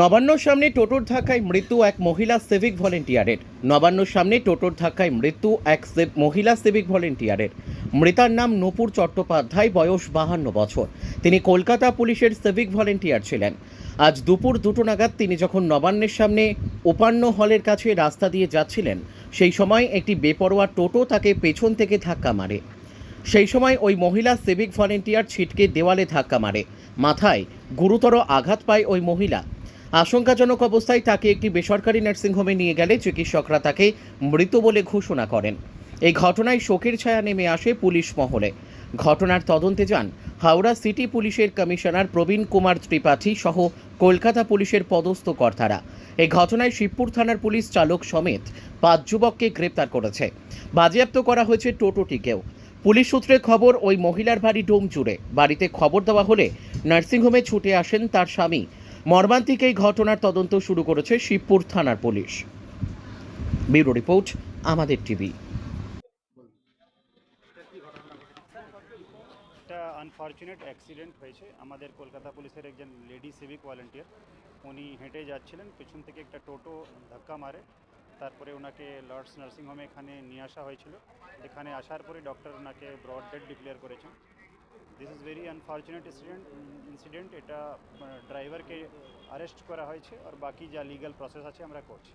নবান্নর সামনে টোটোর ধাক্কায় মৃত্যু এক মহিলা সিভিক ভলেন্টিয়ারের। নবান্নর সামনে টোটোর ধাক্কায় মৃত্যু এক মহিলা সিভিক ভলেন্টিয়ারের। মৃতার নাম নূপুর চট্টোপাধ্যায়, বয়স বাহান্ন বছর। তিনি কলকাতা পুলিশের সিভিক ভলেন্টিয়ার ছিলেন। আজ দুপুর দুটো নাগাদ তিনি যখন নবান্নের সামনে উপান্ন হলের কাছে রাস্তা দিয়ে যাচ্ছিলেন, সেই সময় একটি বেপরোয়া টোটো তাকে পেছন থেকে ধাক্কা মারে। সেই সময় ওই মহিলা সিভিক ভলেন্টিয়ার ছিটকে দেওয়ালে ধাক্কা মারে। মাথায় গুরুতর আঘাত পায় ওই মহিলা। আশঙ্কাজনক অবস্থায় তাকে একটি বেসরকারি নার্সিংহোমে নিয়ে গেলে চিকিৎসকরা তাকে মৃত বলে ঘোষণা করেন। এই ঘটনায় শোকের ছায়া নেমে আসে পুলিশ মহলে। ঘটনার তদন্তে যান হাওড়া সিটি পুলিশের কমিশনার প্রবীণ কুমার ত্রিপাঠী সহ কলকাতা পুলিশের পদস্থ কর্তারা। এই ঘটনায় শিবপুর থানার পুলিশ চালক সমেত পাঁচ যুবককে গ্রেপ্তার করেছে। বাজেয়াপ্ত করা হয়েছে টোটোটিকেও। পুলিশ সূত্রে খবর, ওই মহিলার বাড়ি ডোম জুড়ে বাড়িতে খবর দেওয়া হলে নার্সিংহোমে ছুটে আসেন তার স্বামী মর্মান্তিক এই ঘটনার তদন্ত শুরু করেছে শিবপুর থানার পুলিশ। ব্যুরো রিপোর্ট, আমাদের টিভি। একটা আনফর্চুনেট অ্যাক্সিডেন্ট হয়েছে। আমাদের কলকাতা পুলিশের একজন লেডি সিভিক ভলেন্টিয়ার উনি হেঁটে যাচ্ছিলেন, পেছন থেকে একটা টোটো ধাক্কা মারে। তারপরে ওনাকে লর্ডস নার্সিংহোমে এখানে নিয়ে আসা হয়েছিল। এখানে আসার পরে ডক্টর ওনাকে ব্রড ডেড ডিক্লেয়ার করেছেন। this is very unfortunate incident incident এটা ড্রাইভারকে অ্যারেস্ট করা হয়েছে আর বাকি যা লিগ্যাল প্রসেস আছে আমরা করছি